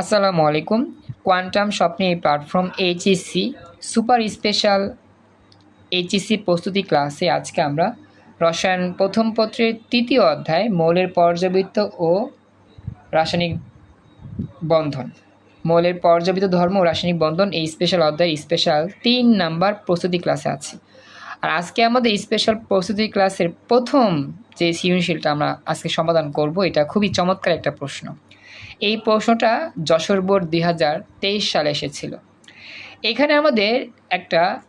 আসসালামু আলাইকুম। কোয়ান্টাম স্বপ্নে এই platform HSC super special HSC প্রস্তুতি ক্লাসে আজকে আমরা রসায়ন প্রথম পত্রের তৃতীয় অধ্যায় মৌলের পর্যাবৃত্ত ও রাসায়নিক বন্ধন। মৌলের পর্যাবৃত্ত ধর্ম ও রাসায়নিক বন্ধন এই স্পেশাল অধ্যায় স্পেশাল তিন নাম্বার প্রস্তুতি ক্লাসে আছে। আর আজকে আমাদের স্পেশাল প্রস্তুতি ক্লাসের প্রথম যে সৃজনশীলটা আমরা আজকে সমাধান করব, এটা খুবই চমৎকার একটা প্রশ্ন। এই প্রশ্নটা যশোর বোর্ড দুই হাজার তেইশ সালে এসেছিল। এখানে আমাদের একটা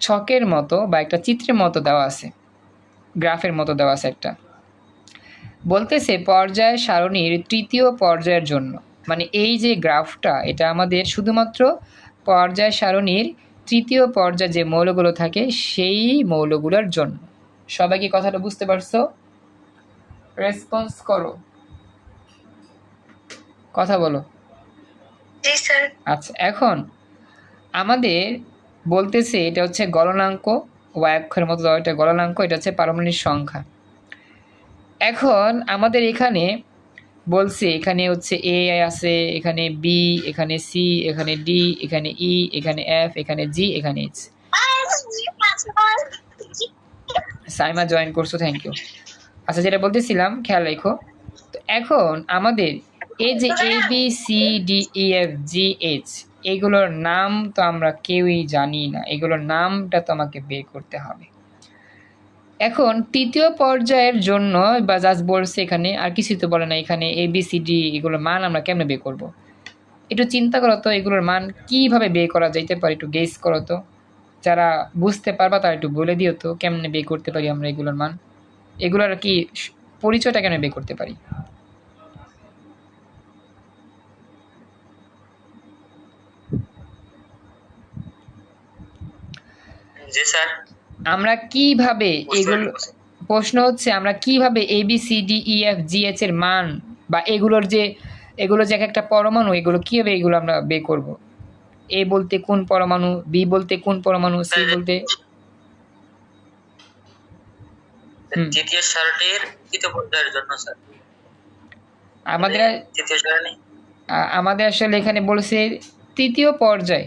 ছকের মতো বা একটা চিত্রের মতো দেওয়া আছে, গ্রাফের মতো দেওয়া আছে একটা। বলতেছে পর্যায় সারণীর তৃতীয় পর্যায়ের জন্য। মানে এই যে গ্রাফটা, এটা আমাদের শুধুমাত্র পর্যায় সারণীর তৃতীয় পর্যায়ে যে মৌলগুলো থাকে, সেই মৌলগুলোর জন্য। সবাই কি কথাটা বুঝতে পারছ? রেসপন্স করো। কথা বলো। জি স্যার। আচ্ছা এখন আমাদের বলতেছে এটা হচ্ছে গলনাঙ্ক ওয়াই অক্ষরের মতো এটা গলনাঙ্ক এটা হচ্ছে পারমাণবিক সংখ্যা। এখন আমাদের এখানে বলছে এখানে হচ্ছে এ আছে এখানে বি এখানে সি এখানে ডি এখানে ই এখানে এফ এখানে জি এখানে এইচ। সাইমা জয়েন করছ থ্যাংক ইউ। আচ্ছা যেটা বলতেছিলাম খেয়াল রেখো। তো এখন আমাদের এই যে A B C D E F G H এগুলোর নাম তো আমরা কেউই জানি না। এগুলোর নামটা তো আমাকে বের করতে হবে। এখন তৃতীয় পর্যায়ের জন্য, বা জাস্ট বলছে এখানে, আর কিছুই তো বলে না, এখানে এ বি সি ডি এগুলোর মান আমরা কেমনে বের করব? একটু চিন্তা করো তো, এগুলোর মান কীভাবে বের করা যাইতে পারে একটু গেস করো তো। যারা বুঝতে পারবা, তারা একটু বলে দিও তো, কেমনে বের করতে পারি আমরা এগুলোর মান? এগুলোর কি পরিচয়টা কেন বের করতে পারি? জি স্যার। আমরা কীভাবে এগুলো। প্রশ্ন হচ্ছে আমরা কীভাবে A B C D E F G H এর মান বা এগুলোর যে এগুলো যে এক একটা পরমাণু এগুলো কীভাবে এগুলো আমরা বের করব? এ বলতে কোন পরমাণু বি বলতে কোন পরমাণু সি বলতে। তৃতীয় সারটির তৃতীয় পর্যায়ের জন্য স্যার। আমাদের আমাদের আসলে এখানে বলেছে তৃতীয় পর্যায়।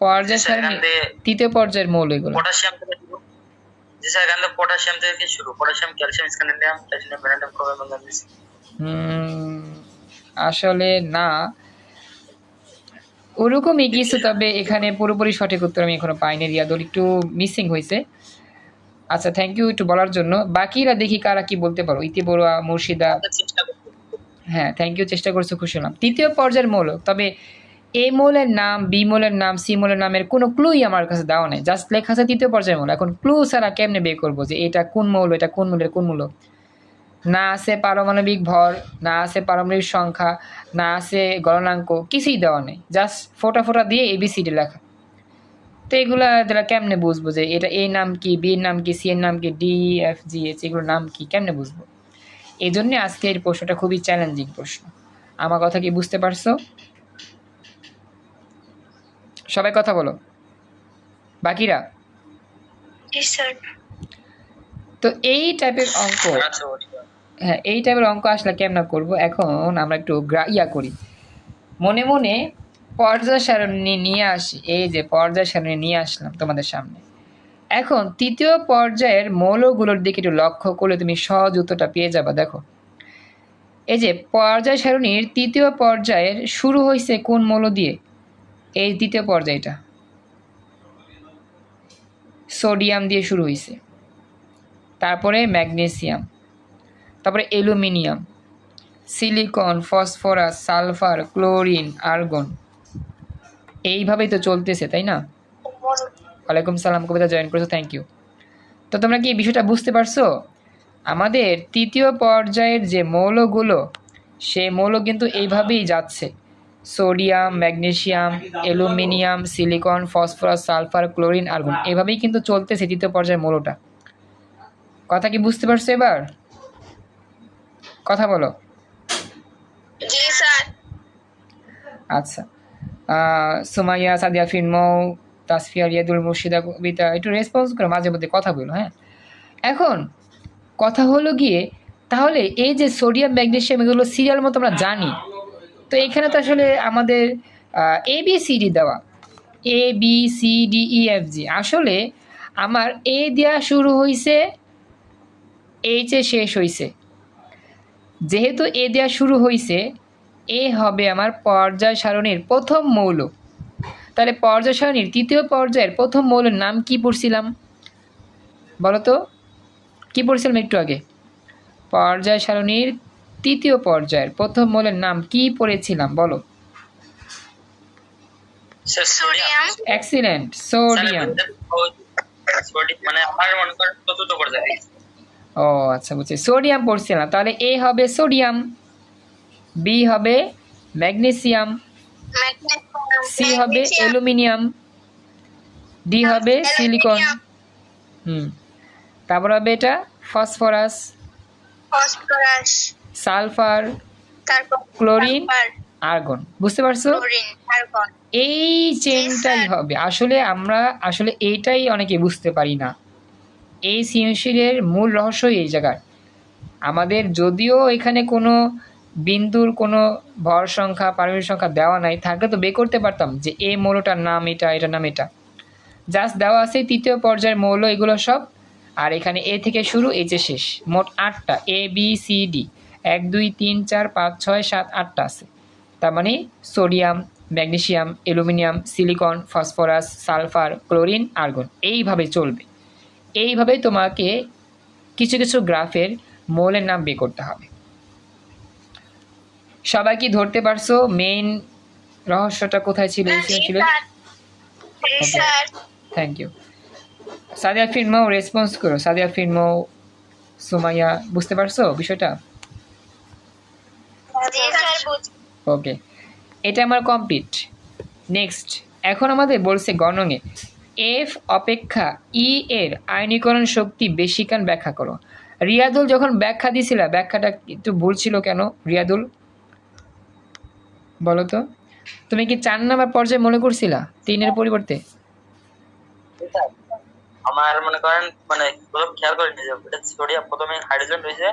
পর্যায় সারণী তৃতীয় পর্যায়ের মৌল এগুলো। পটাশিয়াম থেকে শুরু। জি স্যার এখান থেকে পটাশিয়াম থেকে শুরু? Potassium calcium scandium platinum vanadium chromium manganese hmm, আসলে না। ওরকমই কিছু তবে এখানে পুরোপুরি সঠিক উত্তর আমি এখনও পাইনি। রিয়াদুল একটু মিসিং হয়েছে। আচ্ছা থ্যাংক ইউ একটু বলার জন্য। বাকিরা দেখি কারা কি বলতে পারো। ইতি বড়ুয়া মুর্শিদা। হ্যাঁ থ্যাংক ইউ চেষ্টা করছ খুশি হলাম। তৃতীয় পর্যায়ের মৌল তবে এ মৌলের নাম বি মৌলের নাম সি মৌলের নামের কোনো ক্লুই আমার কাছে দেওয়া নেই। জাস্ট লেখা আছে তৃতীয় পর্যায়ের মৌল। এখন ক্লু ছাড়া কেমনে বের করব যে এটা কোন মৌল, এটা কোন মৌলের কোন মৌল? না আছে পারমাণবিক ভর, না আছে পারমাণবিক সংখ্যা, না আছে গণনাঙ্ক কিছুই দেওয়া নেই। জাস্ট ফোটা ফোটা দিয়ে এবিসিডি লেখা। তো এগুলা যারা কেমনে বুঝব যে এটা এ নাম কি বি এর নাম কি সি এর নাম কি ডি এফ জি এইচ এগুলোর নাম কি? কেমনে বুঝব? এই জন্যে আজকে আজকের প্রশ্নটা খুবই চ্যালেঞ্জিং প্রশ্ন। আমার কথা কি বুঝতে পারছ? সবাই কথা বলো। বাকিরা? তো এই টাইপের অঙ্ক আচ্ছা। হ্যাঁ এই টাইপের অঙ্ক আসলে কেমন করব? এখন আমরা একটু গ্রা- ইয়া করি। মনে মনে পর্যায় সারণী নিয়ে আসি। এই যে পর্যায় সারণী নিয়ে আসলাম তোমাদের সামনে। এখন তৃতীয় পর্যায়ের মৌলগুলোর দিকে একটু লক্ষ্য করলে তুমি সহজ উত্তরটা পেয়ে যাবা দেখো। এই যে পর্যায় সারণীর তৃতীয় পর্যায়ের শুরু হয়েছে কোন মৌল দিয়ে? এই দ্বিতীয় পর্যায়টা। সোডিয়াম দিয়ে শুরু হয়েছে তারপরে ম্যাগনেসিয়াম, তারপরে aluminium, silicon, phosphorus, sulphur, chlorine, argon. এইভাবেই তো চলতেছে, তাই না? ওয়ালাইকুম সালাম, কবিতা জয়েন করেছ থ্যাংক ইউ তো তোমরা কি এই বিষয়টা বুঝতে পারছ? আমাদের তৃতীয় পর্যায়ের যে মৌলগুলো সে মৌল কিন্তু এইভাবেই যাচ্ছে। Sodium magnesium aluminium silicon phosphorus sulphur chlorine argon. এভাবেই কিন্তু চলতেছে তৃতীয় পর্যায়ের মৌলটা। কথা কি বুঝতে পারছ এবার? কথা বলো। আচ্ছা। আহ, সুমাইয়া সাদিয়া ফিনমৌ তাসফিয়া রিয়াদুল মুর্শিদা কবিতা একটু রেসপন্স করো মাঝে মধ্যে কথা বলো হ্যাঁ? এখন কথা হলো গিয়ে তাহলে এই যে সোডিয়াম ম্যাগনেসিয়াম এগুলো সিরিয়াল মতো আমরা জানি তো এখানে তো আসলে আমাদের এ বি সি ডি দেওয়া। A B C D E F G আসলে আমার এ দেওয়া শুরু হয়েছে এইচে শেষ হয়েছে যেহেতু এ দেওয়া শুরু হয়েছে এ হবে আমার পর্যায় সারণীর প্রথম মৌল। তাহলে পর্যায় সারণীর তৃতীয় পর্যায়ের প্রথম মৌলের নাম কি পড়ছিলাম? বলো তো, কী পড়ছিলাম একটু আগে? পর্যায় সারণীর তৃতীয় পর্যায়ের প্রথম মৌলের নাম কি পড়েছিলাম বলো? সোডিয়াম এক্সিলেন্ট সোডিয়াম সোডিয়াম মানে মনে পর্যায়ে ও আচ্ছা বুঝছি। সোডিয়াম পড়ছিলাম তাহলে এ হবে সোডিয়াম বি হবে ম্যাগনেসিয়াম ম্যাগনেসিয়াম সি হবে অ্যালুমিনিয়াম ডি হবে সিলিকন হুম। তারপর হবে এটা ফসফরাস ফসফরাস সালফার তারপর ক্লোরিন আর্গন। বুঝতে পারছ? এই চেনটাই হবে। আসলে আমরা আসলে এইটাই অনেকে বুঝতে পারি না। এই সৃজনশীলের মূল রহস্যই এই জায়গায়। আমাদের যদিও এখানে কোনো বিন্দুর কোনো ভর সংখ্যা পারমাণবিক সংখ্যা দেওয়া নাই থাকলে তো বের করতে পারতাম যে এ মৌলটার নাম এটা এটার নাম এটা। জাস্ট দেওয়া আছে তৃতীয় পর্যায়ের মৌল এগুলো সব। আর এখানে এ থেকে শুরু এই যে শেষ। মোট আটটা এ বি সি ডি এক দুই তিন চার পাঁচ ছয় সাত আটটা আছে। তার মানে sodium magnesium aluminium silicon phosphorus sulphur chlorine argon এইভাবে চলবে। এইভাবে তোমাকে কিছু কিছু গ্রাফের মৌলের নাম বের করতে হবে। সবাই কি ধরতে পারছ? মেইন রহস্যটা কোথায় ছিল এই ছিল? থ্যাংক ইউ সাদিয়া ফিল্মও রেসপন্স করো। সাদিয়া ফিল্মও সুমাইয়া বুঝতে পারছ বিষয়টা জি স্যার বুঝ- ওকে এটা আমার কমপ্লিট নেক্সট এখন আমাদের বলছে গণঙে এফ অপেক্ষা ই এর আয়নীকরণ শক্তি বেশি কেন ব্যাখ্যা করো। রিয়াদুল যখন ব্যাখ্যা দিছিল ব্যাখ্যাটা একটু ভুল ছিল কেন? রিয়াদুল? বলো তো। তুমি কি চার নাম্বার পর্যায়ে মনে করছিলা তিনের পরিবর্তে? আমার মনে করেন মানে প্রথম খেয়াল করিনি যে সোডিয়াম প্রথমে হাইড্রোজেন রয়েছে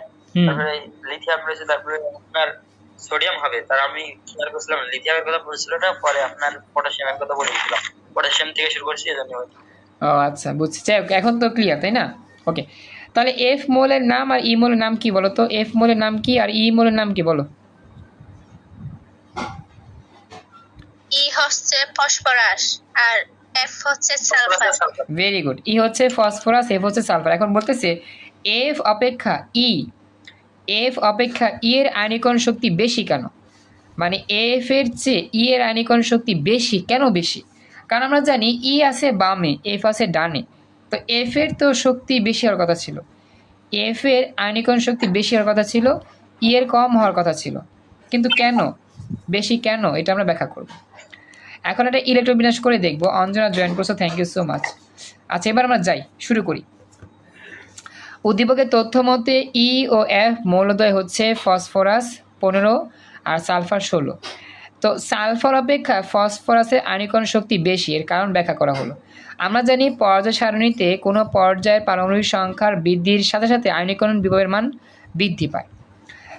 তারপরে লিথিয়াম রয়েছে তারপরে আপনার সোডিয়াম হবে। তার আমি খেয়াল করছিলাম লিথিয়ামের কথা বলছিল না পরে আপনার পটাশিয়ামের কথা বলেছিলাম। পটাশিয়াম থেকে শুরু করছি এজন্য ও আচ্ছা বুঝছি। যাই হোক এখন তো ক্লিয়ার তাই না? ওকে তাহলে এফ মোলের নাম আর ই মোলের নাম কি বলো তো? এফ মোলের নাম কি আর ই মোলের নাম কি বলো? ই হচ্ছে ফসফরাস আর এফ হচ্ছে সালফার। ভেরি গুড ই হচ্ছে ফসফরাস এফ হচ্ছে সালফার। এখন বলতেছে এফ অপেক্ষা ই এফ অপেক্ষা ই এর আয়নীকরণ শক্তি বেশি কেন? মানে এফ এর চেয়ে ই এর আয়নীকরণ শক্তি বেশি, কেন বেশি? কারণ আমরা জানি ই আছে বামে, এফ আছে ডানে। তো এফ এর তো শক্তি বেশি হওয়ার কথা ছিল। এফ এর আয়নীকরণ শক্তি বেশি হওয়ার কথা ছিল, ই এর কম হওয়ার কথা ছিল। কিন্তু কেন? বেশি কেন? এটা আমরা ব্যাখ্যা করব। এখন একটা ইলেকট্রোবিনাশ করে দেখব। অঞ্জনা জয়েন করছ থ্যাংক ইউ সো মাচ আচ্ছা এবার আমরা যাই, শুরু করি। উদ্দীপকের তথ্য মতে ই ও এফ মৌলদয় হচ্ছে ফসফরাস পনেরো আর সালফার ষোলো। তো সালফার অপেক্ষা ফসফরাসের আয়নীকরণ শক্তি বেশি, এর কারণ ব্যাখ্যা করা হলো। আমরা জানি পর্যায় সারণীতে কোনো পর্যায়ের পারমাণবিক সংখ্যার বৃদ্ধির সাথে সাথে আয়নীকরণ বিভবের মান বৃদ্ধি পায়।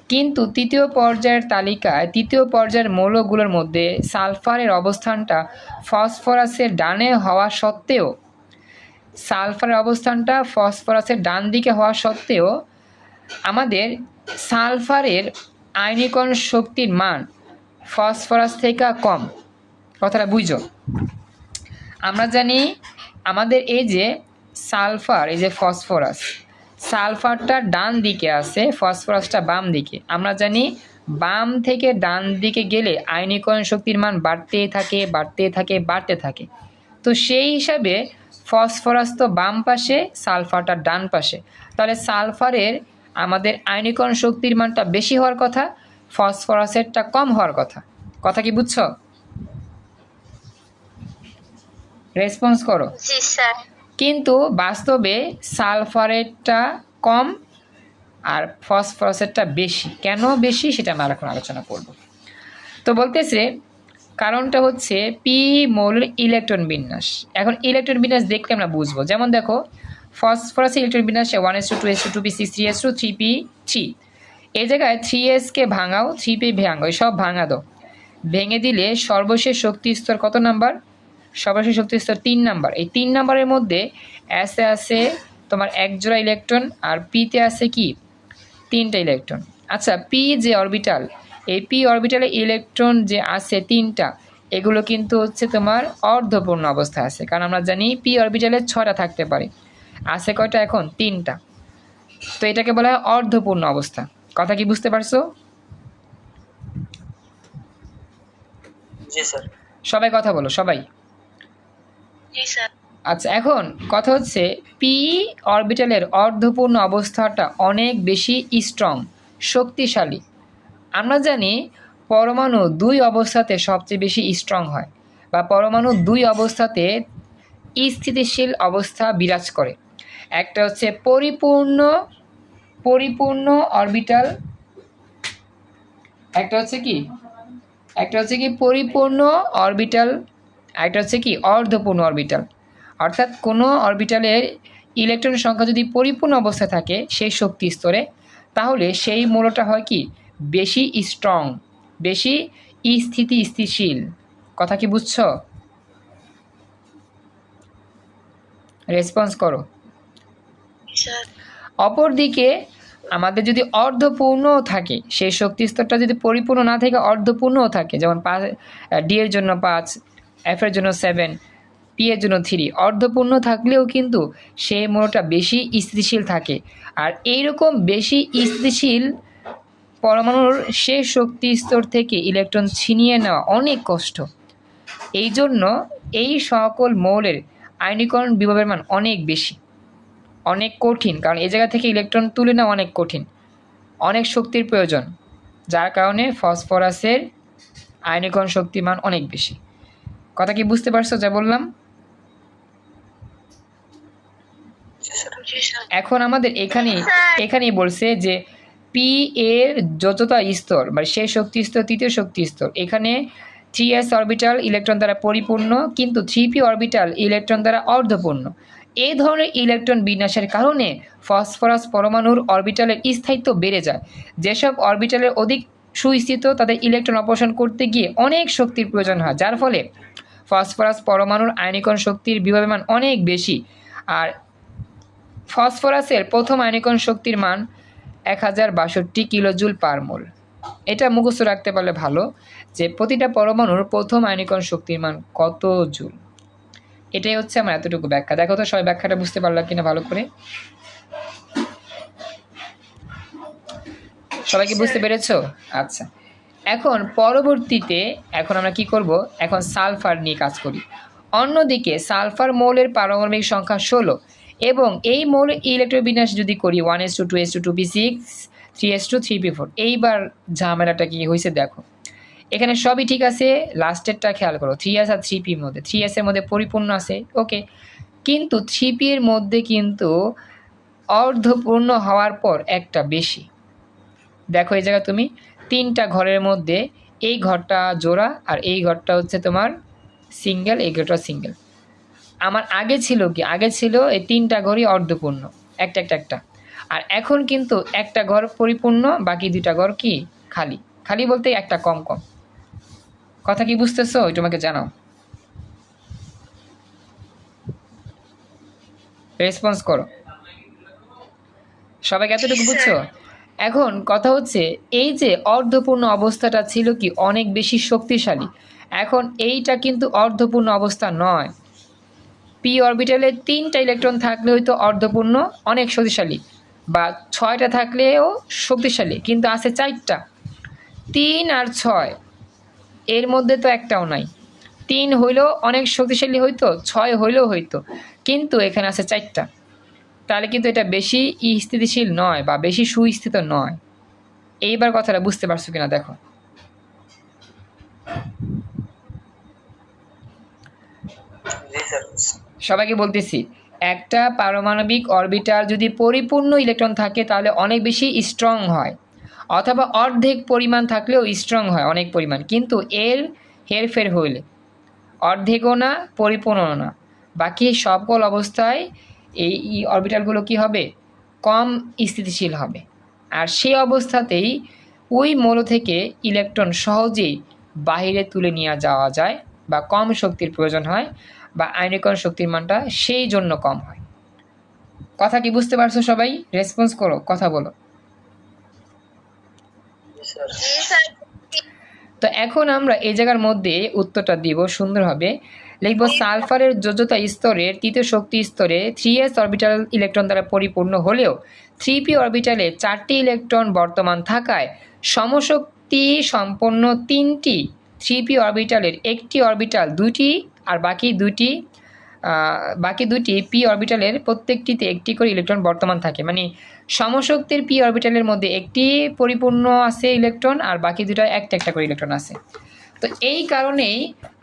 কিন্তু তৃতীয় পর্যায়ের তালিকায় তৃতীয় পর্যায়ের মৌলগুলোর মধ্যে সালফারের অবস্থানটা ফসফরাসের ডানে হওয়া সত্ত্বেও সালফারের অবস্থানটা ফসফরাসের ডান দিকে হওয়া সত্ত্বেও আমাদের সালফারের আয়নীকরণ শক্তির মান ফসফরাস থেকে কম। কথাটা বুঝো আমরা জানি আমাদের এই যে সালফার, এই যে ফসফরাস, সালফারটা ডান দিকে আছে, ফসফরাসটা বাম দিকে। আমরা জানি বাম থেকে ডান দিকে গেলে আয়নীকরণ শক্তির মান বাড়তেই থাকে বাড়তেই থাকে, বাড়তে থাকে। তো সেই হিসাবে ফসফরাস তো বাম পাশে সালফারটা ডান পাশে। তাহলে সালফারের আমাদের আয়নীকরণ শক্তির মানটা বেশি হওয়ার কথা ফসফরাসেরটা কম হওয়ার কথা। কথা কি বুঝছ? রেসপন্স করো। কিন্তু বাস্তবে সালফারেরটা কম আর ফসফরাসেরটা বেশি। কেন বেশি সেটা আমরা এখন আলোচনা করব। তো বলতেছে কারণটা হচ্ছে পি মৌলের ইলেকট্রন বিন্যাস। এখন ইলেকট্রন বিন্যাস দেখলে আমরা বুঝব। যেমন দেখো ফসফরাসের ইলেকট্রন বিন্যাস one S two two S two, P six three S two, three P three এই জায়গায় থ্রি এসকে ভাঙাও, থ্রি পি ভাঙাও সব ভাঙা দাও। ভেঙে দিলে সর্বশেষ শক্তি স্তর কত নাম্বার? সর্বশেষ শক্তি স্তর তিন নাম্বার। এই তিন নাম্বারের মধ্যে এসে আছে তোমার এক জোড়া ইলেকট্রন আর পিতে আছে কি? তিনটা ইলেকট্রন। আচ্ছা পি যে অরবিটাল এই পি অরবিটালে ইলেকট্রন যে আছে তিনটা এগুলো কিন্তু হচ্ছে তোমার অর্ধপূর্ণ অবস্থায় আছে। কারণ আমরা জানি পি অরবিটালে ছটা থাকতে পারে। আছে কয়টা এখন? তিনটা। তো এটাকে বলা হয় অর্ধপূর্ণ অবস্থা। কথা কি বুঝতে পারছ? জি স্যার। সবাই কথা বলো সবাই। জি স্যার। আচ্ছা এখন কথা হচ্ছে পি অরবিটালের অর্ধপূর্ণ অবস্থাটা অনেক বেশি স্ট্রং শক্তিশালী। আমরা জানি পরমাণু দুই অবস্থাতে সবচেয়ে বেশি স্ট্রং হয় বা পরমাণু দুই অবস্থাতে স্থিতিশীল অবস্থা বিরাজ করে। একটা হচ্ছে পরিপূর্ণ পরিপূর্ণ অরবিটাল একটা হচ্ছে কি? একটা হচ্ছে কি পরিপূর্ণ অরবিটাল একটা হচ্ছে কি অর্ধপূর্ণ অরবিটাল অর্থাৎ কোনো অরবিটালের ইলেকট্রন সংখ্যা যদি পরিপূর্ণ অবস্থায় থাকে সেই শক্তি স্তরে, তাহলে সেই মূলটা হয় কি? বেশি স্ট্রং বেশি স্থিতি স্থিতিশীল। কথা কি বুঝছ? রেসপন্স করো। অপরদিকে আমাদের যদি অর্ধপূর্ণ থাকে, সেই শক্তি স্তরটা যদি পরিপূর্ণ না থাকে অর্ধপূর্ণও থাকে, যেমন পাঁচ ডি এর জন্য পাঁচ এফ এর জন্য সেভেন পি এর জন্য থ্রি অর্ধপূর্ণ থাকলেও কিন্তু সেই মূলটা বেশি স্থিতিশীল থাকে। আর এইরকম বেশি স্থিতিশীল পরমাণুর শেষ শক্তি স্তর থেকে ইলেকট্রন ছিনিয়ে নেওয়া অনেক কষ্ট। এই জন্য এই সকল মৌলের আয়নীকরণ বিভবের মান অনেক বেশি। অনেক কঠিন কারণ এই জায়গা থেকে ইলেকট্রন তুলে নেওয়া অনেক কঠিন। অনেক শক্তির প্রয়োজন যার কারণে ফসফরাসের আয়নীকরণ শক্তির মান অনেক বেশি। কথা কি বুঝতে পারছ যা বললাম? এখন আমাদের এখানে এখানেই বলছে যে পি এর যতটা স্তর মানে সেই শক্তি স্তর, তৃতীয় শক্তি স্তর, এখানে থ্রি এস অরবিটাল ইলেকট্রন দ্বারা পরিপূর্ণ, কিন্তু থ্রি পি অরবিটাল ইলেকট্রন দ্বারা অর্ধপূর্ণ। এই ধরনের ইলেকট্রন বিন্যাসের কারণে ফসফরাস পরমাণুর অরবিটালের স্থায়িত্ব বেড়ে যায়। যেসব অরবিটালের অধিক সুস্থিত, তাদের ইলেকট্রন অপসারণ করতে গিয়ে অনেক শক্তির প্রয়োজন হয়, যার ফলে ফসফরাস পরমাণুর আয়নীকরণ শক্তির বিভাবের অনেক বেশি। আর ফসফরাসের প্রথম আয়নীকরণ শক্তির মান এক হাজার বাষট্টি কিলোজুল পার মোল। এটা মুখস্থ রাখতে পারলে ভালো যে প্রতিটা পরমাণুর প্রথম আয়নীকরণ শক্তির মান কত জুল। এটাই হচ্ছে আমার এতটুকু ব্যাখ্যা। দেখো তো সবাই ব্যাখ্যাটা বুঝতে পারলাম কিনা ভালো করে। সবাই কি বুঝতে পেরেছ? আচ্ছা। এখন পরবর্তীতে এখন আমরা কি করব? এখন সালফার নিয়ে কাজ করি। অন্যদিকে সালফার মৌলের পারমাণবিক সংখ্যা ষোলো। এবং এই মৌলের ইলেকট্রোবিন্যাস যদি করি one S two two S two two P six three S two three P four এইবার ঝামেলাটা কি হয়েছে দেখো। এখানে সবই ঠিক আছে লাস্টেরটা খেয়াল করো থ্রি এস আর থ্রি পির মধ্যে থ্রি এসের মধ্যে পরিপূর্ণ আছে ওকে কিন্তু থ্রি পির মধ্যে কিন্তু অর্ধপূর্ণ হওয়ার পর একটা বেশি। দেখো এই জায়গায় তুমি, তিনটা ঘরের মধ্যে এই ঘরটা জোড়া আর এই ঘরটা হচ্ছে তোমার সিঙ্গেল এই ঘরটা সিঙ্গেল আমার আগে ছিল কি? আগে ছিল এই তিনটা ঘরই অর্ধপূর্ণ। একটা একটা একটা। আর এখন কিন্তু একটা ঘর পরিপূর্ণ, বাকি দুইটা ঘর কি? খালি। খালি বলতে একটা কম কম। কথা কি বুঝতেছো? তোমাকে জানাও। রেসপন্স করো। সবাইকে এতটুকু বুঝছ? এখন কথা হচ্ছে, এই যে অর্ধপূর্ণ অবস্থাটা ছিল কি অনেক বেশি শক্তিশালী? এখন এইটা কিন্তু অর্ধপূর্ণ অবস্থা নয়। পি অরবিটালে তিনটা ইলেকট্রন থাকলে হয়তো অর্ধপূর্ণ, অনেক শক্তিশালী। বা ছয়টা থাকলেও শক্তিশালী, কিন্তু আছে চারটা। তিন আর ছয়, এর মধ্যে তো একটাও নাই। তিন হইলেও অনেক শক্তিশালী হইতো, ছয় হইলেও হইতো, কিন্তু এখানে আছে চারটা। তাহলে কিন্তু এটা বেশি স্থিতিশীল নয় বা বেশি সুস্থিত নয়। এইবার কথাটা বুঝতে পারছ কিনা দেখো জি স্যার সবাইকে বলতেছি, একটা পারমাণবিক অরবিটার যদি পরিপূর্ণ ইলেকট্রন থাকে, তাহলে অনেক বেশি স্ট্রং হয়। অথবা অর্ধেক পরিমাণ থাকলেও স্ট্রং হয়, অনেক পরিমাণ। কিন্তু এর হেরফের হইলে, অর্ধেকও না পরিপূর্ণ না। বাকি সকল অবস্থায় এই অরবিটালগুলো কি হবে? কম স্থিতিশীল হবে। আর সেই অবস্থাতেই ওই মৌল থেকে ইলেকট্রন সহজেই বাহিরে তুলে নিয়ে যাওয়া যায় বা কম শক্তির প্রয়োজন হয়। বা আয়নীকরণ শক্তির মানটা সেই জন্য কম হয়। কথা কি বুঝতে পারছ সবাই? রেসপন্স করো, কথা বলো। তো এখন আমরা এই জায়গার মধ্যে উত্তরটা দিব সুন্দরভাবে। লিখব সালফারের যোজ্যতা স্তরের তৃতীয় শক্তি স্তরে থ্রি এস অরবিটাল ইলেকট্রন দ্বারা পরিপূর্ণ হলেও থ্রি পি অরবিটালে চারটি ইলেকট্রন বর্তমান থাকায় সমশক্তি সম্পন্ন তিনটি থ্রি পি অরবিটালের একটি অরবিটাল দুটি আর বাকি দুটি বাকি দুটি পি অরবিটালের প্রত্যেকটিতে একটি করে ইলেকট্রন বর্তমান থাকে। মানে সমশক্তির পি অরবিটালের মধ্যে একটি পরিপূর্ণ আছে ইলেকট্রন আর বাকি দুটো একটা একটা করে ইলেকট্রন আছে। তো এই কারণেই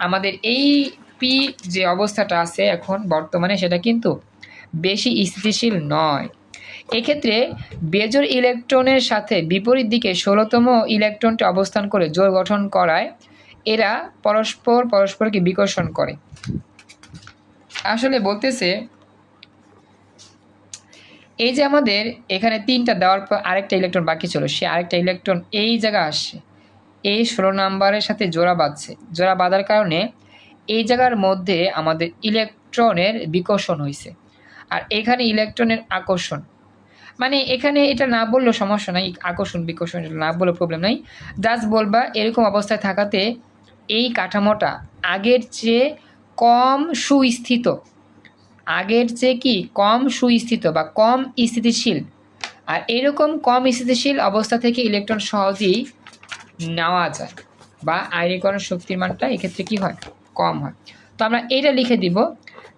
আমাদের এই পি যে অবস্থাটা আছে এখন বর্তমানে সেটা কিন্তু বেশি স্থিতিশীল নয়। এক্ষেত্রে বেজোর ইলেকট্রনের সাথে বিপরীত দিকে ষোলোতম ইলেকট্রনটি অবস্থান করে জোর গঠন করায় এরা পরস্পর পরস্পরকে বিকর্ষণ করে। আসলে বলতেছে, এই যে আমাদের এখানে তিনটা দেওয়ার পর আরেকটা ইলেকট্রন বাকি ছিল, সে আরেকটা ইলেকট্রন এই জায়গায় আসছে। এই ষোলো নাম্বারের সাথে জোড়া বাঁধছে। জোড়া বাঁধার কারণে এই জায়গার মধ্যে আমাদের ইলেকট্রনের বিকর্ষণ হয়েছে আর এখানে ইলেকট্রনের আকর্ষণ। মানে এখানে এটা না বললেও সমস্যা নাই আকর্ষণ বিকর্ষণ না বললেও প্রবলেম নাই। জাস্ট বলবা, এরকম অবস্থায় থাকাতে এই কাঠামোটা আগের চেয়ে কম সুস্থিত। আগের চেয়ে কি? কম সুস্থিত বা কম স্থিতিশীল। আর এরকম কম স্থিতিশীল অবস্থা থেকে ইলেকট্রন সহজেই নেওয়া যায় বা আয়নীকরণ শক্তির মানটা এক্ষেত্রে কি হয়? কম হয়। তো আমরা এটা লিখে দিব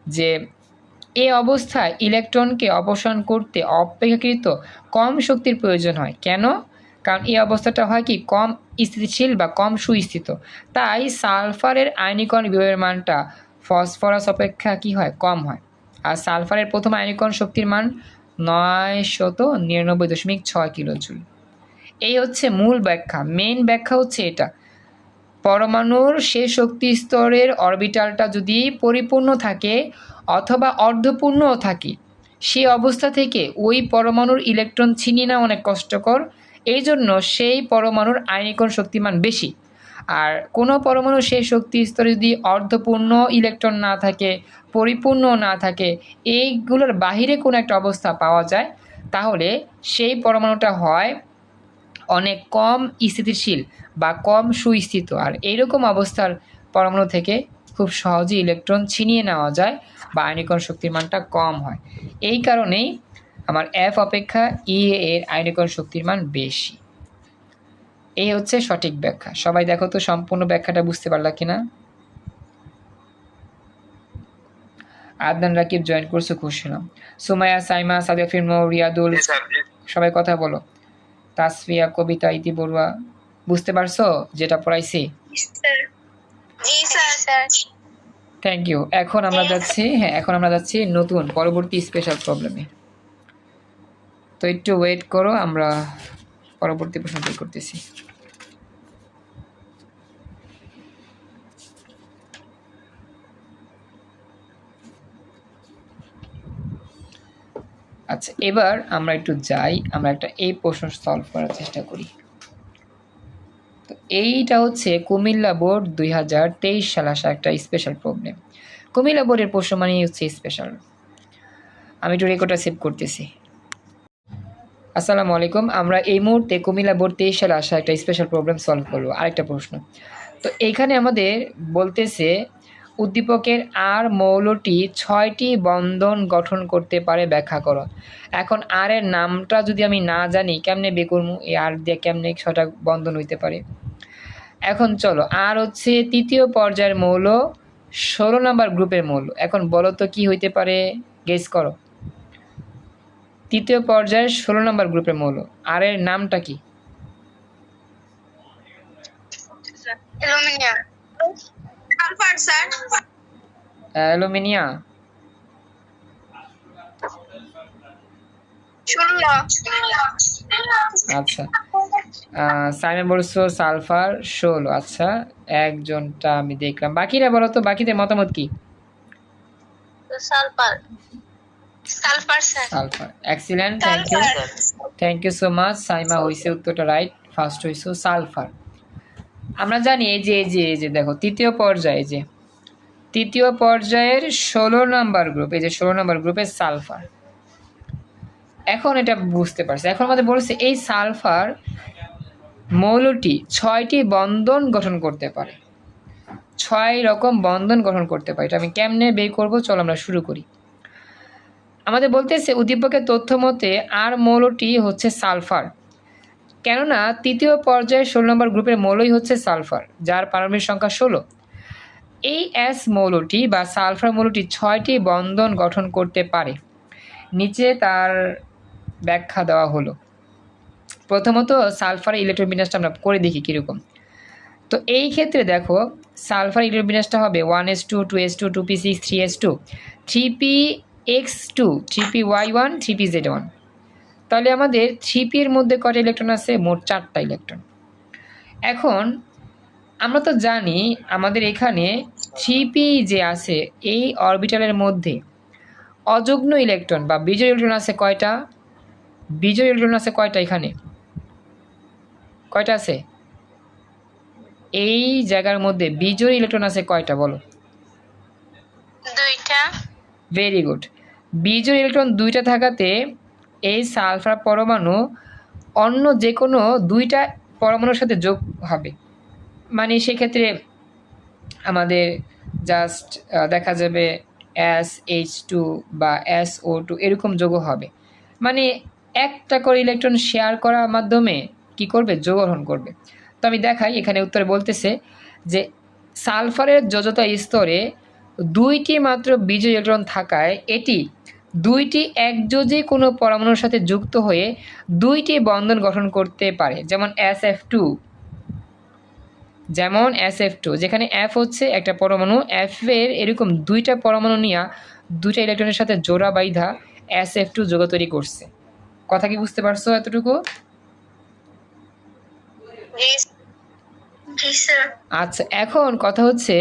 যে এ অবস্থায় ইলেকট্রনকে অপসারণ করতে অপেক্ষাকৃত কম শক্তির প্রয়োজন হয়। কেন? কারণ এই অবস্থাটা হয় কি? কম স্থিতিশীল বা কম সুস্থিত। তাই সালফারের আয়নীকরণ বিভবের মানটা ফসফরাস অপেক্ষা কি হয়? কম হয়। আর সালফারের প্রথম আয়নীকরণ শক্তির মান নয় শত নিরানব্বই দশমিক ছয় কিলো জুল এই হচ্ছে মূল ব্যাখ্যা। মেন ব্যাখ্যা হচ্ছে এটা। পরমাণুর সে শক্তি স্তরের অরবিটালটা যদি পরিপূর্ণ থাকে অথবা অর্ধপূর্ণও থাকে, সে অবস্থা থেকে ওই পরমাণুর ইলেকট্রন ছিনিয়ে নেওয়া অনেক কষ্টকর। এই জন্য সেই পরমাণুর আয়নীকরণ শক্তিমান বেশি। আর কোনো পরমাণু সেই শক্তি স্তরে যদি অর্ধপূর্ণ ইলেকট্রন না থাকে, পরিপূর্ণ না থাকে, এইগুলোর বাহিরে কোনো একটা অবস্থা পাওয়া যায়, তাহলে সেই পরমাণুটা হয় অনেক কম স্থিতিশীল বা কম সুস্থিত। আর এইরকম অবস্থার পরমাণু থেকে খুব সহজে ইলেকট্রন ছিনিয়ে নেওয়া যায় বা আয়নীকরণ শক্তির মানটা কম হয়। এই কারণেই আমার এফ অপেক্ষা ই এর আয়নীকরণ শক্তির মান বেশি। এই হচ্ছে সঠিক ব্যাখ্যা। সবাই দেখো তো সম্পূর্ণ ব্যাখ্যাটা বুঝতে পারলা কিনা? আদনান রাকিব জয়েন করছে খুশি হলাম। সুমায়া সাইমা সাদিয়া ফিরমো রিয়াদুল সবাই কথা বলো। তাসফিয়া কবিতা ইতি বড়ুয়া বুঝতে পারছ যেটা পড়াইছি? স্যার। জি স্যার। স্যার। থ্যাংক ইউ এখন আমরা যাচ্ছি হ্যাঁ এখন আমরা যাচ্ছি নতুন পরবর্তী স্পেশাল প্রবলেমে তো একটু ওয়েট করো, আমরা পরবর্তী প্রশ্ন করতেছি। আচ্ছা এবার আমরা একটু যাই, আমরা একটা এই প্রশ্ন সলভ করার চেষ্টা করি। তো এইটা হচ্ছে কুমিল্লা বোর্ড দুই হাজার তেইশ সালে আসা একটা স্পেশাল প্রবলেম কুমিল্লা বোর্ডের প্রশ্ন মানেই হচ্ছে স্পেশাল আমি একটু রেকর্ডটা সেভ করতেছি। আসসালামু আলাইকুম। আমরা এই মুহূর্তে কুমিল্লা বোর্ড তেইশ সালে আসা একটা স্পেশাল প্রবলেম সলভ করব। আরেকটা প্রশ্ন। তো এইখানে আমাদের বলতেছে, উদ্দীপকের আর মৌলটি ছয়টি বন্ধন গঠন করতে পারে ব্যাখ্যা করো। এখন আর এর নামটা যদি আমি না জানি, কেমনে বেকুরমু এই আর দিয়ে কেমনে ছটা বন্ধন হইতে পারে? এখন চলো, আর হচ্ছে তৃতীয় পর্যায়ের মৌল, ষোলো নম্বর গ্রুপের মৌল। এখন বলো তো কী হইতে পারে? গেস করো। তৃতীয় পর্যায়ের ষোলো নম্বর গ্রুপের মৌল। আর এর নামটা কি? অ্যালুমিনিয়া। আচ্ছা। সাইমন বলছো সালফার ষোলো। আচ্ছা একজনটা আমি দেখলাম। বাকিরা বলো তো বাকিদের মতামত কি? Sulphur sulphur sir. Sulphur. Excellent thank you thank you so much Saima হয়েছে উত্তরটা রাইট ফার্স্ট হয়েছে সালফার। আমরা জানি এই যে এই যে এই যে দেখো তৃতীয় পর্যায়ে যে তৃতীয় পর্যায়ের ষোলো নাম্বার গ্রুপ এই যে ষোলো নাম্বার গ্রুপের সালফার। এখন এটা বুঝতে পারছি। এখন আমাদের বলছে এই সালফার মৌলটি ছয়টি বন্ধন গঠন করতে পারে। ছয় রকম বন্ধন গঠন করতে পারে। এটা আমি কেমনে বের করব? চলো আমরা শুরু করি। আমাদের বলতেছে উদ্দীপকের তথ্য মতে আর মৌলটি হচ্ছে সালফার। কেননা তৃতীয় পর্যায়ে ষোলো নম্বর গ্রুপের মৌলই হচ্ছে সালফার, যার পারমাণবিক সংখ্যা ষোলো। এই অ্যাস মৌলটি বা সালফার মৌলটি ছয়টি বন্ধন গঠন করতে পারে। নিচে তার ব্যাখ্যা দেওয়া হলো। প্রথমত সালফার ইলেকট্রন বিন্যাসটা আমরা করে দেখি কীরকম। তো এই ক্ষেত্রে দেখো, সালফার ইলেকট্রন বিন্যাসটা হবে one S two two S two two P six, three S two. Three P X two three P Y one three P Z one তাহলে আমাদের থ্রি পি এর মধ্যে কটা ইলেকট্রন আছে? মোট চারটা ইলেকট্রন এখন আমরা তো জানি আমাদের এখানে থ্রি পি যে আছে এই অরবিটালের মধ্যে অযুগ্ন ইলেকট্রন বা বিজয় ইলেকট্রন আছে কয়টা? বিজয় ইলেকট্রন আছে কয়টা এখানে? কয়টা আছে? এই জায়গার মধ্যে বিজয় ইলেকট্রন আছে কয়টা বলো? দুইটা। ভেরি গুড বিজোড় ইলেকট্রন দুইটা থাকাতে এই সালফার পরমাণু অন্য যে কোনো দুইটা পরমাণুর সাথে যোগ হবে। মানে সেক্ষেত্রে আমাদের জাস্ট দেখা যাবে এস এইচ টু বা এস ও টু এরকম যোগও হবে। মানে একটা করে ইলেকট্রন শেয়ার করার মাধ্যমে কি করবে? যোগ গ্রহণ করবে। তো আমি দেখাই, এখানে উত্তরে বলতেছে যে সালফারের যোজতা স্তরে দুইটি মাত্র বিজয় ইলেকট্রন থাকায় এটি দুইটি একযোজী কোনো পরমাণুর সাথে যুক্ত হয়ে দুইটি বন্ধন গঠন করতে পারে যেমন এস এফ টু যেমন এস এফ টু যেখানে এফ হচ্ছে একটা পরমাণু এফ এর এরকম দুইটা পরমাণু নিয়ে দুইটা ইলেকট্রনের সাথে জোড়া বাইধা এস এফ টু যোগ তৈরি করছে। কথা কি বুঝতে পারছ এতটুকু? আচ্ছা এখন কথা হচ্ছে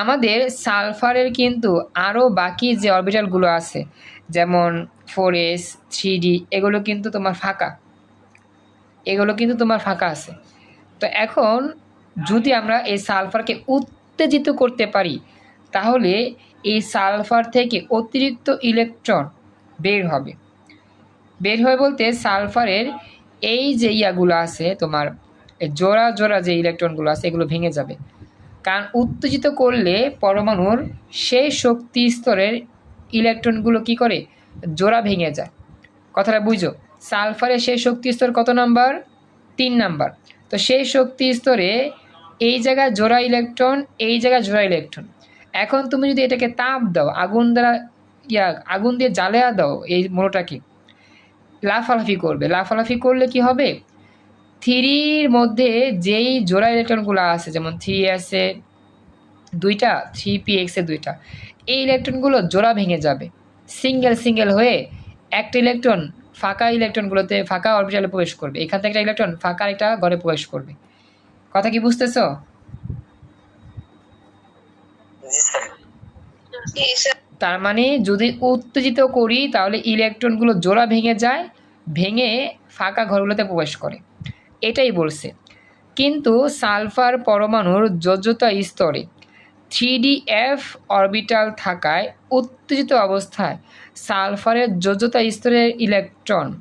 আমাদের সালফারের কিন্তু আরও বাকি যে অরবিটালগুলো আছে, যেমন ফোর এস থ্রি এগুলো কিন্তু তোমার ফাঁকা। এগুলো কিন্তু তোমার ফাঁকা আছে। তো এখন যদি আমরা এই সালফারকে উত্তেজিত করতে পারি, তাহলে এই সালফার থেকে অতিরিক্ত ইলেকট্রন বের হবে। বের হয় বলতে সালফারের এই যে ইয়াগুলো আছে, তোমার জোড়া জোড়া যে ইলেকট্রনগুলো আছে, এগুলো ভেঙে যাবে। কারণ উত্তেজিত করলে পরমাণুর সেই শক্তি স্তরের ইলেকট্রনগুলো কি করে? জোড়া ভেঙে যায়। কথাটা বুঝো। সালফারের সেই শক্তি স্তর কত নাম্বার? তিন নাম্বার। তো সেই শক্তি স্তরে এই জায়গায় জোড়া ইলেকট্রন, এই জায়গায় জোড়া ইলেকট্রন। এখন তুমি যদি এটাকে তাপ দাও, আগুন দ্বারা ইয়া, আগুন দিয়ে জ্বালিয়ে দাও এই মোড়টাকে, লাফালাফি করবে। লাফালাফি করলে কি হবে? থ্রির মধ্যে যেই জোড়া ইলেকট্রনগুলো আছে যেমন থ্রি এসে দুইটা থ্রি পি এক্সে দুইটা এই ইলেকট্রনগুলো জোড়া ভেঙে যাবে। সিঙ্গেল সিঙ্গেল হয়ে একটা ইলেকট্রন ফাঁকা ইলেকট্রনগুলোতে ফাঁকা অরবিটালে প্রবেশ করবে। এখান থেকে একটা ইলেকট্রন ফাঁকা একটা ঘরে প্রবেশ করবে। কথা কি বুঝতেছো? জি স্যার। জি স্যার। তার মানে যদি উত্তেজিত করি তাহলে ইলেকট্রনগুলো জোড়া ভেঙে যায় ভেঙে ফাঁকা ঘরগুলোতে প্রবেশ করে। এটাই বলছে। কিন্তু সালফার পরমাণুর যোজ্যতা স্তরে থ্রি এফ অরবিটাল থাকায় উত্তেজিত অবস্থায় সালফারের যোজ্যতা স্তরের ইলেকট্রন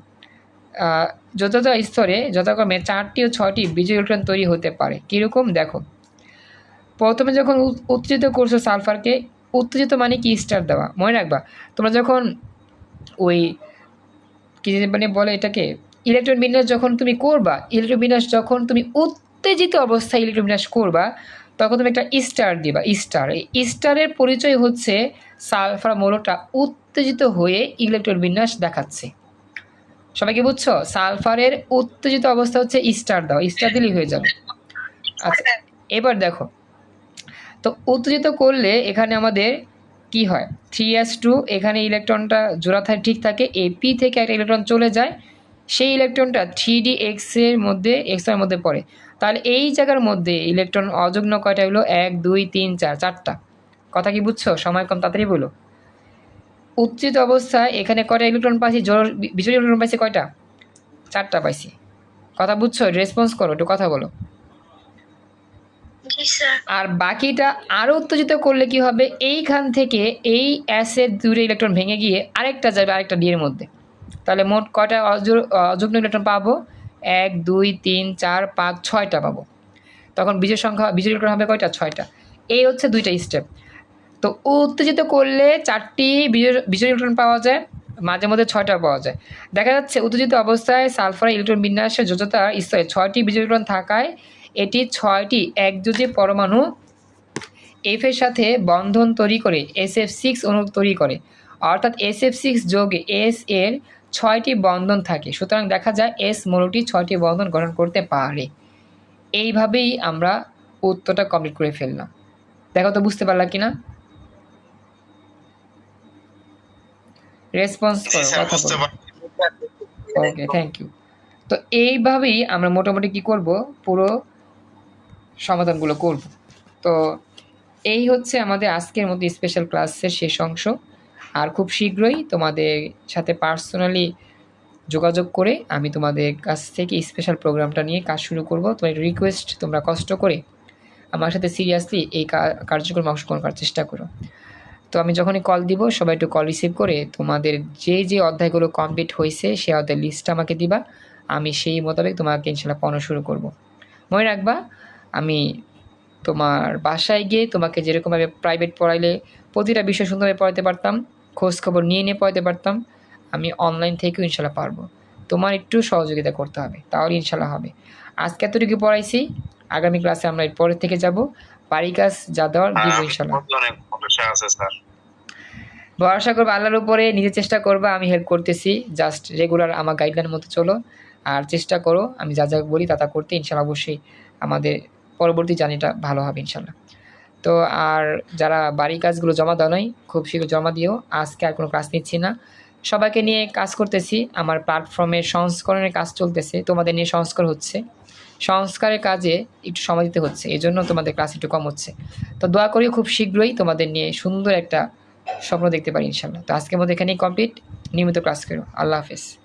যোজ্যতা স্তরে যথাক্রমে চারটি ও ছয়টি বিজয় ইলেকট্রন তৈরি হতে পারে। কীরকম? দেখো। প্রথমে যখন উত- উত্তেজিত করছ সালফারকে, উত্তেজিত মানে কি স্টার দেওয়া? মনে রাখবা, তোমরা যখন ওই, কি মানে বলে এটাকে ইলেকট্রন বিন্যাস যখন তুমি করবা, ইলেকট্রন বিন্যাস যখন তুমি উত্তেজিত অবস্থায় ইলেকট্রন বিন্যাস করবা, তখন তুমি একটা স্টার দিবা স্টার এই স্টারের পরিচয় হচ্ছে সালফার মৌলটা উত্তেজিত হয়ে ইলেকট্রন বিন্যাস দেখাচ্ছে। সবাইকে বুঝছ? সালফারের উত্তেজিত অবস্থা হচ্ছে স্টার দাও স্টার দিলেই হয়ে যাবে। আচ্ছা এবার দেখো। তো উত্তেজিত করলে এখানে আমাদের কি হয়? থ্রি এস টু এখানে ইলেকট্রনটা জোড়া থাকে ঠিক থাকে এপি থেকে একটা ইলেকট্রন চলে যায় সেই ইলেকট্রনটা থ্রি ডি এক্সের মধ্যে এক্সের মধ্যে পড়ে। তাহলে এই জায়গার মধ্যে ইলেকট্রন অযুগ্ন কয়টা হলো এক দুই তিন চার চারটা। কথা কি বুঝছ? সময় কম তাড়াতাড়ি বলো। উচ্চিত অবস্থায় এখানে কয়টা ইলেকট্রন পাইছি? জোর বিজোড় ইলেকট্রন পাইছি কয়টা? চারটা পাইছি। কথা বুঝছ? রেসপন্স করো একটু কথা বলো। আর বাকিটা আরও উত্তেজিত করলে কি হবে? এইখান থেকে এই অ্যাসের দূরে ইলেকট্রন ভেঙে গিয়ে আরেকটা যাবে আরেকটা ডি এর মধ্যে। তাহলে মোট কয়টা অযু- অযুগ্ম ইলেকট্রন পাবো? এক, দুই, তিন, চার, পাঁচ, ছয়টা পাবো। তখন বীজের সংখ্যা বীজের ইলেকট্রন হবে কয়টা? ছয়টা। এই হচ্ছে দুইটা স্টেপ তো উত্তেজিত করলে চারটি বীজের বীজের ইলেকট্রন পাওয়া যায়, মাঝে মধ্যে ছয়টা পাওয়া যায়। দেখা যাচ্ছে উত্তেজিত অবস্থায় সালফার, ইলেকট্রন বিন্যাসের যোজতার স্তরে ছয়টি বীজের ইলেকট্রন থাকায় এটি ছয়টি একযোজী পরমাণু এফ এর সাথে বন্ধন তৈরি করে এস এফ সিক্স অণু তৈরি করে। অর্থাৎ এস এফ সিক্স যোগে এস এর ছয়টি বন্ধন থাকে। সুতরাং দেখা যায় এস মৌলটি ছয়টি বন্ধন গঠন করতে পারে। এইভাবেই আমরা উত্তরটা কমপ্লিট করে ফেললাম। দেখো তো বুঝতে পারলাম কি না রেসপন্স করো কথা বলো। ওকে থ্যাংক ইউ তো এইভাবেই আমরা মোটামুটি কি করব? পুরো সমাধানগুলো করব। তো এই হচ্ছে আমাদের আজকের মতো স্পেশাল ক্লাসের শেষ অংশ। আর খুব শীঘ্রই তোমাদের সাথে পার্সোনালি যোগাযোগ করে আমি তোমাদের কাছ থেকে স্পেশাল প্রোগ্রামটা নিয়ে কাজ শুরু করব। তোমার রিকোয়েস্ট তোমরা কষ্ট করে আমার সাথে সিরিয়াসলি এই কার্যক্রমে অংশগ্রহণ করার চেষ্টা করো। তো আমি যখনই কল দিব, সবাই একটু কল রিসিভ করে তোমাদের যে যে অধ্যায়গুলো কমপ্লিট হয়েছে সেই অধ্যায় লিস্টটা আমাকে দিবা। আমি সেই মোতাবেক তোমাকে ইনশাল্লাহ পড়ানো শুরু করব। মনে রাখবা, আমি তোমার বাসায় গিয়ে তোমাকে যেরকমভাবে প্রাইভেট পড়াইলে প্রতিটা বিষয় সুন্দরভাবে পড়াতে পারতাম। খোঁজ খবর নিয়ে নিয়ে পড়াতে পারতাম আমি অনলাইন থেকেও ইনশাল্লাহ পারব। তোমার একটু সহযোগিতা করতে হবে তাহলে ইনশাল্লাহ হবে। আজকে এতটুকু পড়াইছি আগামী ক্লাসে আমরা এর পরের থেকে যাব। বাড়ি কাজ যা দেওয়ার দিব ইনশাল্লাহ। ভরসা করব আল্লাহর উপরে নিজে চেষ্টা করবা আমি হেল্প করতেছি। জাস্ট রেগুলার আমার গাইডলাইন মতো চলো। আর চেষ্টা করো আমি যা যা বলি তা তা করতে ইনশাল্লাহ অবশ্যই আমাদের পরবর্তী জার্নিটা ভালো হবে ইনশাল্লাহ। তো আর যারা বাড়ির কাজগুলো জমা দেওয়া নয় খুব শীঘ্র জমা দিও। আজকে আর কোনো ক্লাস নিচ্ছি না। সবাইকে নিয়ে কাজ করতেছি। আমার প্ল্যাটফর্মের সংস্করণের কাজ চলতেছে। তোমাদের নিয়ে সংস্কার হচ্ছে। সংস্কারের কাজে একটু সময় দিতে হচ্ছে। এই জন্য তোমাদের ক্লাস একটু কম হচ্ছে। তো দোয়া করি খুব শীঘ্রই তোমাদের নিয়ে সুন্দর একটা স্বপ্ন দেখতে পারি ইনশাল্লাহ তো আজকের মধ্যে এখানেই কমপ্লিট নিয়মিত ক্লাস করো। আল্লাহ হাফেজ।